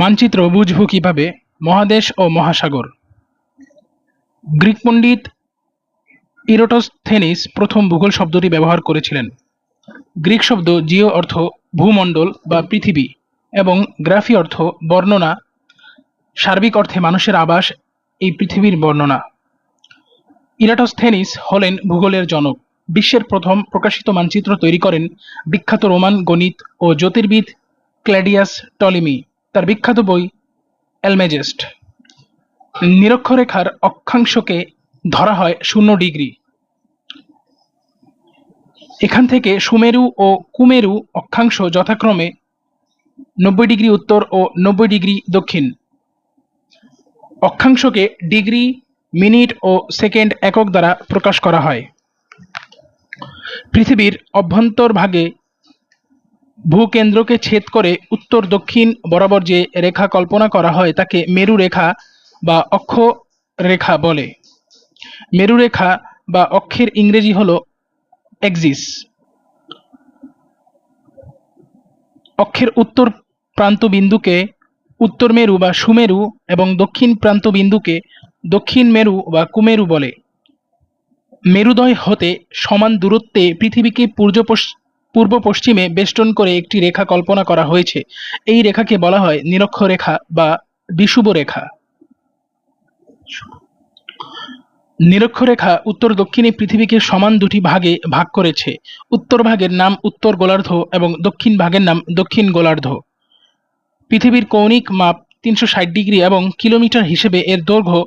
মানচিত্র বুঝব কীভাবে? মহাদেশ ও মহাসাগর। গ্রিক পণ্ডিত ইরোটোস্থেনিস প্রথম ভূগোল শব্দটি ব্যবহার করেছিলেন। গ্রিক শব্দ জিও অর্থ ভূমণ্ডল বা পৃথিবী এবং গ্রাফি অর্থ বর্ণনা। সার্বিক অর্থে মানুষের আবাস, এই পৃথিবীর বর্ণনা। ইরাটোস্থেনিস হলেন ভূগোলের জনক। বিশ্বের প্রথম প্রকাশিত মানচিত্র তৈরি করেন বিখ্যাত রোমান গণিত ও জ্যোতির্বিদ ক্ল্যাডিয়াস টলিমি। তার বিখ্যাত বই অ্যালমেজেস্ট নিরক্ষরেখার অক্ষাংশকে ধরা হয় শূন্য ডিগ্রি। এখান থেকে সুমেরু ও কুমেরু অক্ষাংশ যথাক্রমে নব্বই ডিগ্রি উত্তর ও নব্বই ডিগ্রি দক্ষিণ। অক্ষাংশকে ডিগ্রি, মিনিট ও সেকেন্ড একক দ্বারা প্রকাশ করা হয়। পৃথিবীর অভ্যন্তরভাগে ভূকেন্দ্রকে ছেদ করে উত্তর, দক্ষিণ বরাবর যে রেখা কল্পনা করা হয় তাকে মেরু রেখা বা অক্ষ রেখা বলে। মেরু রেখা বা অক্ষের ইংরেজি হল এক্সিস অক্ষের উত্তর প্রান্ত বিন্দুকে উত্তর মেরু বা সুমেরু এবং দক্ষিণ প্রান্ত বিন্দুকে দক্ষিণ মেরু বা কুমেরু বলে। মেরুদয় হতে সমান দূরত্বে পৃথিবীকে পূর্ব পূর্ব পশ্চিমে বেষ্টন করে একটি রেখা কল্পনা করা হয়েছে। এই রেখাকে বলা হয় নিরক্ষরেখা বা বিষুব রেখা নিরক্ষরেখা উত্তর দক্ষিণে পৃথিবীকে সমান দুটি ভাগে ভাগ করেছে। উত্তর ভাগের নাম উত্তর গোলার্ধ এবং দক্ষিণ ভাগের নাম দক্ষিণ গোলার্ধ। পৃথিবীর কৌণিক মাপ তিনশো ষাট ডিগ্রি এবং কিলোমিটার হিসেবে এর দৈর্ঘ্য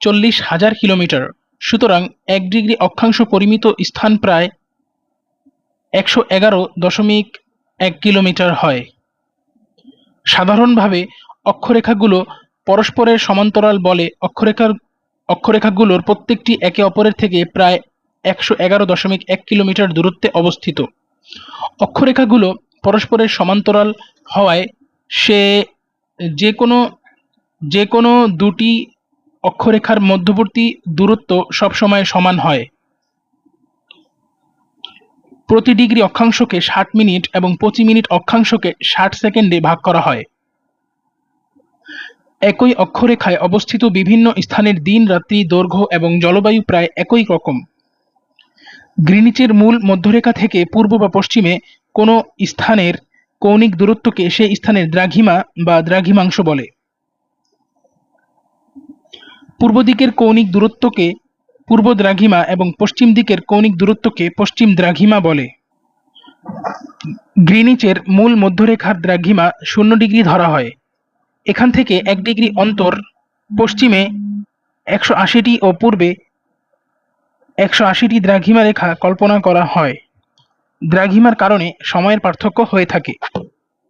চল্লিশ হাজার কিলোমিটার। সুতরাং এক ডিগ্রি অক্ষাংশ পরিমিত স্থান প্রায় একশো এগারো দশমিক এক কিলোমিটার হয়। সাধারণভাবে অক্ষরেখাগুলো পরস্পরের সমান্তরাল বলে অক্ষরেখার অক্ষরেখাগুলোর প্রত্যেকটি একে অপরের থেকে প্রায় একশো এগারো দশমিক এক কিলোমিটার দূরত্বে অবস্থিত। অক্ষরেখাগুলো পরস্পরের সমান্তরাল হওয়ায় সে যে কোনো যে কোনো দুটি অক্ষরেখার মধ্যবর্তী দূরত্ব সবসময় সমান হয়। প্রতি ডিগ্রি অক্ষাংশকে ষাট মিনিট এবং প্রতি মিনিট অক্ষাংশকে ষাট সেকেন্ডে ভাগ করা হয়। একই অক্ষরেখায় অবস্থিত বিভিন্ন স্থানের দিন, রাত্রি, দৈর্ঘ্য এবং জলবায়ু প্রায় একই রকম। গ্রিনিচের মূল মধ্যরেখা থেকে পূর্ব বা পশ্চিমে কোনো স্থানের কৌণিক দূরত্বকে সেই স্থানের দ্রাঘিমা বা দ্রাঘিমাংশ বলে। পূর্ব দিকের কৌণিক দূরত্বকে পূর্ব দ্রাঘিমা এবং পশ্চিম দিকের কৌণিক দূরত্বকে পশ্চিম দ্রাঘিমা বলে। গ্রিনিচের মূল মধ্যরেখার দ্রাঘিমা শূন্য ডিগ্রি ধরা হয়। এখান থেকে এক ডিগ্রি অন্তর, পশ্চিমে একশো আশিটি ও পূর্বে একশো আশিটি দ্রাঘিমা রেখা কল্পনা করা হয়। দ্রাঘিমার কারণে সময়ের পার্থক্য হয়ে থাকে।